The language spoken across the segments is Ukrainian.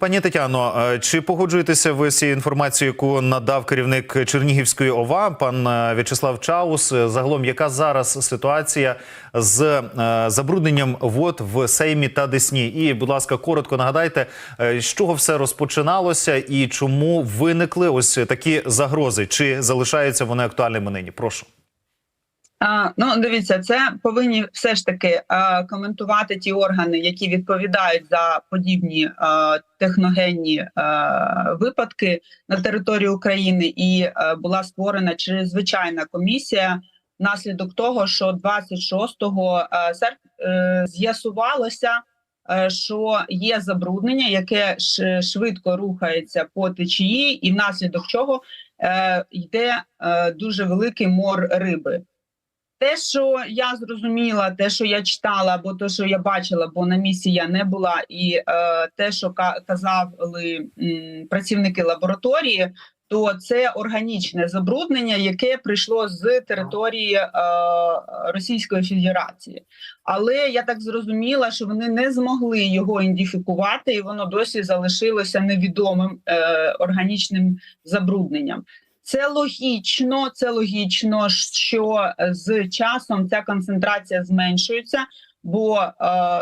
Пані Тетяно, е, чи погоджуєтеся ви з цією інформацією, яку надав керівник Чернігівської ОВА, пан е, В'ячеслав Чаус? Е, Загалом, яка зараз ситуація з забрудненням вод в Сеймі та Десні? І, будь ласка, коротко нагадайте, з чого все розпочиналося і чому виникли ось такі загрози? Чи залишаються вони актуальними нині? Прошу. Ну, дивіться, це повинні все ж таки коментувати ті органи, які відповідають за подібні техногенні випадки на території України, і була створена чрезвичайна комісія внаслідок того, що 26 а, серпня е, з'ясувалося, е, що є забруднення, яке швидко рухається по течії, і внаслідок чого е, йде дуже великий мор риби. Те, що я зрозуміла, те, що я читала, або те, що я бачила, бо на місці я не була, і е, те, що ка- казали м, працівники лабораторії, то це органічне забруднення, яке прийшло з території е, Російської Федерації. Але я так зрозуміла, що вони не змогли його ідентифікувати, і воно досі залишилося невідомим е, органічним забрудненням. Це логічно, це логічно, що з часом ця концентрація зменшується, бо е,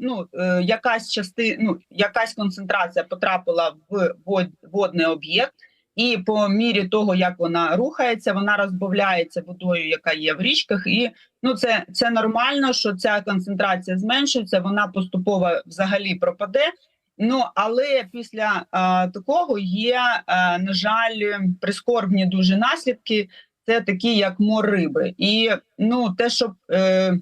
ну, е, якась части, ну, якась концентрація потрапила в вод, водний об'єкт, і по мірі того, як вона рухається, вона розбавляється водою, яка є в річках, і ну це, це нормально, що ця концентрація зменшується, вона поступово взагалі пропаде. Ну але після а, такого є, а, на жаль, прискорбні дуже наслідки. Це такі, як мор риби, і ну те, щоб е,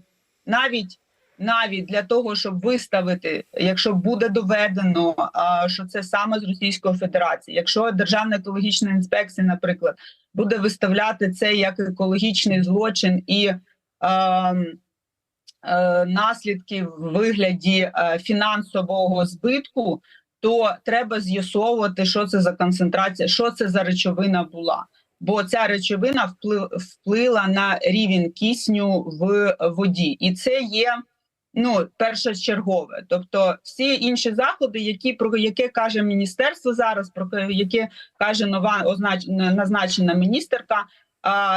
навіть навіть для того, щоб виставити, якщо буде доведено, а, що це саме з Російської Федерації, якщо Державна екологічна інспекція, наприклад, буде виставляти це як екологічний злочин і. Е, наслідки в вигляді е, фінансового збитку, то треба з'ясовувати, що це за концентрація, що це за речовина була. Бо ця речовина вплив, вплила на рівень кисню в воді, і це є ну першочергове. Тобто, всі інші заходи, які про яке каже міністерство зараз, про яке каже нова означ, назначена міністерка,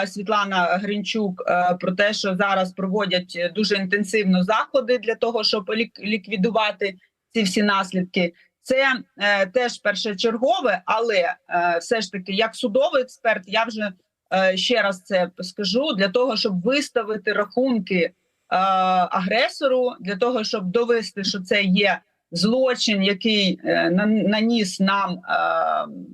Світлана Гринчук про те, що зараз проводять дуже інтенсивно заходи для того, щоб лік- ліквідувати ці всі наслідки. Це е, теж першочергове, але е, все ж таки, як судовий експерт, я вже е, ще раз це скажу для того, щоб виставити рахунки е, агресору, для того, щоб довести, що це є злочин, який е, наніс нам. Е,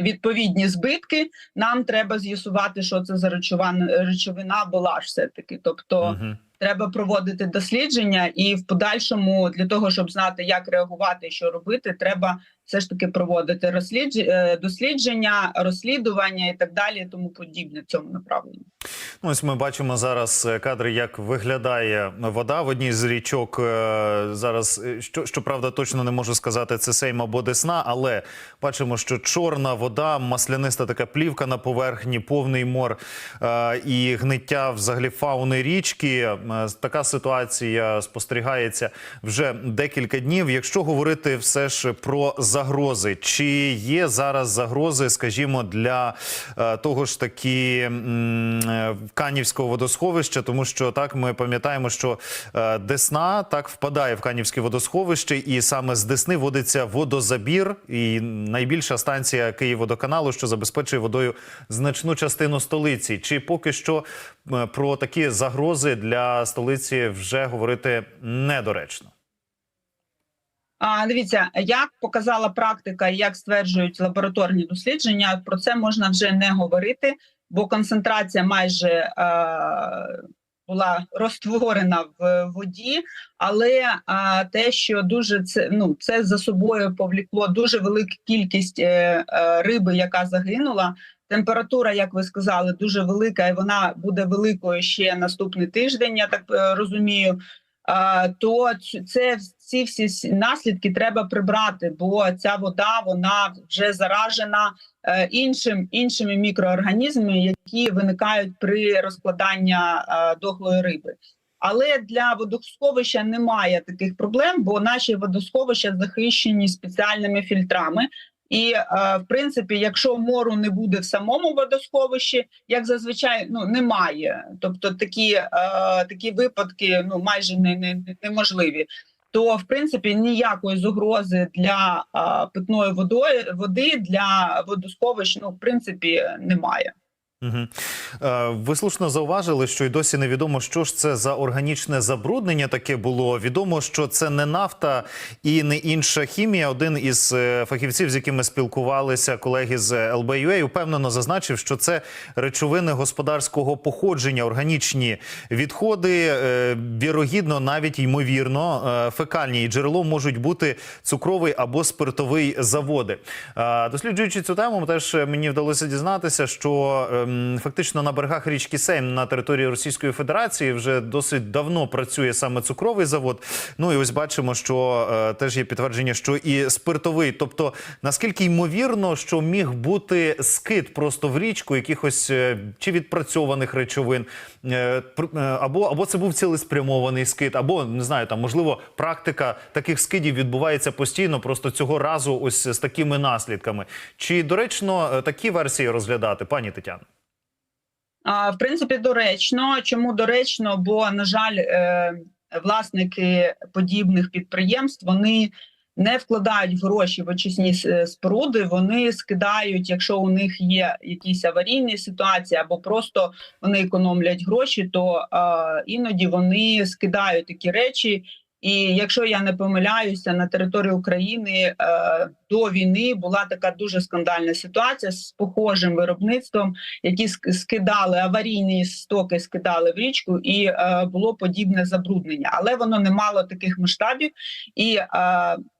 Відповідні збитки нам треба з'ясувати, що це за речовина, речовина була ж все таки. Тобто, Мгм. треба проводити дослідження, і в подальшому для того, щоб знати, як реагувати що робити, треба все ж таки проводити розслідж- е, дослідження, розслідування і так далі, і тому подібне в цьому направленні. Ну, Ось ми бачимо зараз е, кадри, як виглядає вода в одній з річок. Е, Зараз що щоправда, точно не можу сказати, це Сейм або Десна, але бачимо, що чорна вода, масляниста така плівка на поверхні, повний мор і гниття взагалі фауни річки. Така ситуація спостерігається вже декілька днів. Якщо говорити все ж про загрози, чи є зараз загрози, скажімо, для е, того ж таки е, Канівського водосховища, тому що так ми пам'ятаємо, що е, Десна так впадає в Канівське водосховище, і саме з Десни водиться водозабір, і найбільша станція Київводоканалу, що забезпечує водою значну частину столиці. Чи поки що про такі загрози для столиці вже говорити недоречно? А дивіться, як показала практика, як стверджують лабораторні дослідження, про це можна вже не говорити, бо концентрація майже е, була розтворена в воді, але е, те, що дуже це ну це за собою повлікло дуже велику кількість е, е, риби, яка загинула. Температура, як ви сказали, дуже велика, і вона буде великою ще наступний тиждень. Я так е, розумію. То це ці всі наслідки треба прибрати, бо ця вода вона вже заражена е, іншим іншими мікроорганізмами, які виникають при розкладанні е, дохлої риби. Але для водосховища немає таких проблем, бо наші водосховища захищені спеціальними фільтрами. І е, в принципі, якщо мору не буде в самому водосховищі, як зазвичай ну немає. Тобто такі, е, такі випадки ну майже не, не, неможливі. То в принципі ніякої загрози для е, питної водої води для водосховищ ну в принципі немає. Е, ви слушно зауважили, що й досі невідомо, що ж це за органічне забруднення таке було. Відомо, що це не нафта і не інша хімія. Один із е, фахівців, з якими спілкувалися колеги з ЛБЮА, упевнено зазначив, що це речовини господарського походження, органічні відходи. Е, вірогідно, навіть ймовірно, фекальні і джерелом можуть бути цукровий або спиртовий заводи. Досліджуючи цю тему, теж мені вдалося дізнатися, що фактично на берегах річки Сейм на території Російської Федерації вже досить давно працює саме цукровий завод. Ну і ось бачимо, що е, теж є підтвердження, що і спиртовий. Тобто, наскільки ймовірно, що міг бути скид просто в річку якихось е, чи відпрацьованих речовин, е, е, або, або це був цілеспрямований скид, або не знаю, там можливо практика таких скидів відбувається постійно, просто цього разу ось з такими наслідками. Чи доречно такі версії розглядати, пані Тетяно? В принципі, доречно. Чому доречно? Бо, на жаль, е, власники подібних підприємств вони не вкладають гроші в очисні споруди. Вони скидають, якщо у них є якісь аварійні ситуації, або просто вони економлять гроші, то е, іноді вони скидають такі речі. І якщо я не помиляюся, на території України е, до війни була така дуже скандальна ситуація з похожим виробництвом які скидали аварійні стоки, скидали в річку, і е, було подібне забруднення, але воно не мало таких масштабів і е,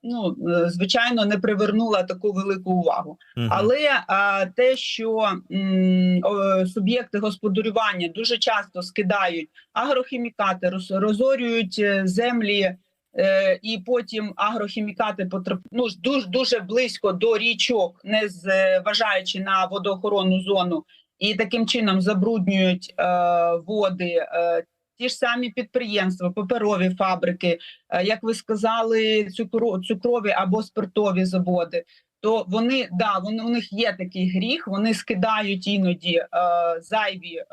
ну е, звичайно не привернуло таку велику увагу. Мгм. Але е, те, що м, о, суб'єкти господарювання дуже часто скидають агрохімікати, роз- розорюють е, землі. Е, І потім агрохімікати потрап... ну, дуже дуже близько до річок, не зважаючи на водоохоронну зону, і таким чином забруднюють е, води. Е, ті ж самі підприємства, паперові фабрики, е, як ви сказали, цукрові або спиртові заводи. То вони да вони у них є такий гріх. Вони скидають іноді е, зайві е,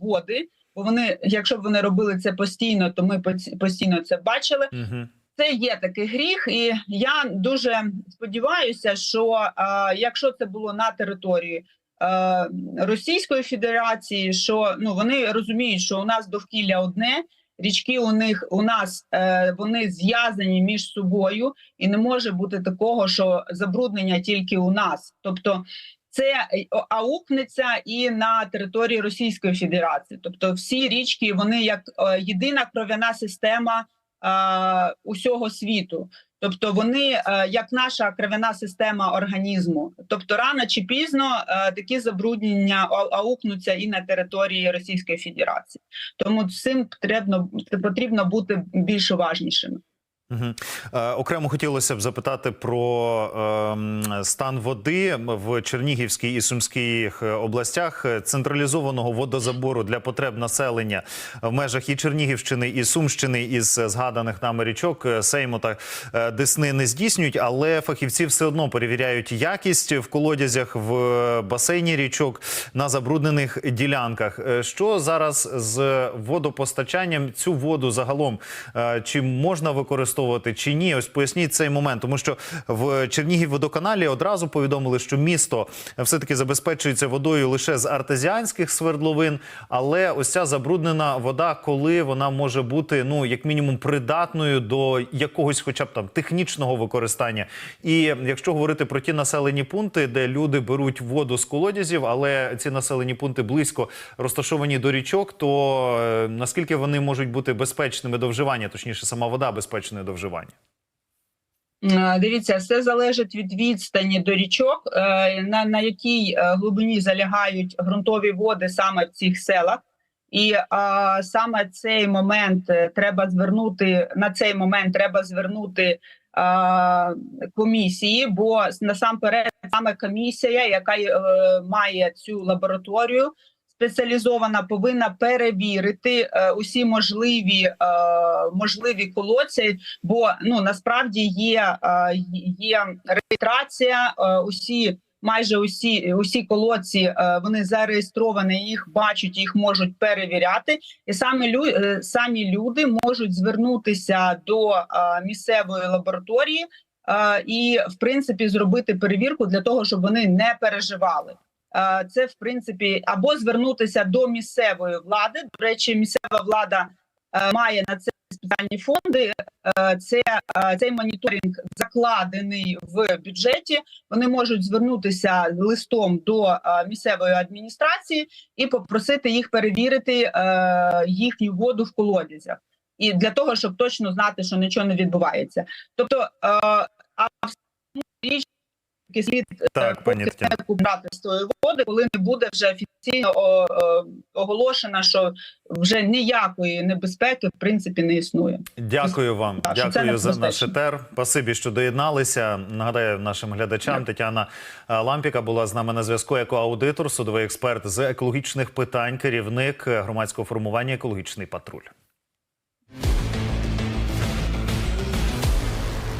води. Бо вони, якщо б вони робили це постійно, то ми постійно це бачили Мгм. це є такий гріх, і я дуже сподіваюся, що е, якщо це було на території Російської Федерації, що ну вони розуміють, що у нас довкілля одне. Річки у них у нас е, вони зв'язані між собою, і не може бути такого, що забруднення тільки у нас. Тобто це е, аукнеться і на території Російської Федерації. Тобто, всі річки вони як е, єдина кров'яна система е, усього світу. Тобто вони як наша кров'яна система організму. Тобто рано чи пізно такі забруднення аукнуться і на території Російської Федерації. Тому цим потрібно потрібно бути більш уважнішими. Мгм. Е, Окремо хотілося б запитати про ем, стан води в Чернігівській і Сумській е, областях Е, централізованого водозабору для потреб населення в межах і Чернігівщини, і Сумщини із е, згаданих нами річок е, Сейму та е, Десни не здійснюють, але фахівці все одно перевіряють якість в колодязях в е, басейні річок на забруднених ділянках. Е, Що зараз з водопостачанням? Цю воду загалом е, чи можна використовувати, чи ні? Ось поясніть цей момент, тому що в Чернігів-водоканалі одразу повідомили, що місто все таки забезпечується водою лише з артезіанських свердловин, але ось ця забруднена вода, коли вона може бути ну як мінімум придатною до якогось, хоча б там технічного використання. І якщо говорити про ті населені пункти, де люди беруть воду з колодязів, але ці населені пункти близько розташовані до річок, то е, наскільки вони можуть бути безпечними до вживання, точніше, сама вода безпечною до вживання? Е, Дивіться, все залежить від відстані до річок, е, на, на якій е, глибині залягають ґрунтові води саме в цих селах. І а, саме цей момент треба звернути на цей момент треба звернути а, комісії, бо насамперед саме комісія, яка е, має цю лабораторію спеціалізована повинна перевірити е, усі можливі е, можливі колодці, бо ну насправді є, е, є реєстрація, усі. Майже усі усі колодці вони зареєстровані, їх бачать, їх можуть перевіряти, і самі лю, самі люди можуть звернутися до місцевої лабораторії і, в принципі, зробити перевірку для того, щоб вони не переживали. Це в принципі або звернутися до місцевої влади. До речі, місцева влада е, має на це спеціальні фонди. Е, Це е, цей моніторинг закладений в бюджеті. Вони можуть звернутися листом до місцевої адміністрації і попросити їх перевірити їхню воду в колодязях. І для того, щоб точно знати, що нічого не відбувається. Тобто, а річ слід е, Так, пані Тетяно. з тої води, коли не буде вже офіційно о, оголошено, що вже ніякої небезпеки в принципі не існує. Дякую вам. Так, Дякую за наш етер. Спасибі, що доєдналися. Нагадаю нашим глядачам. Тетяна е, Лампіка була з нами на зв'язку як аудитор, судовий експерт з екологічних питань, керівник е, громадського формування екологічний патруль.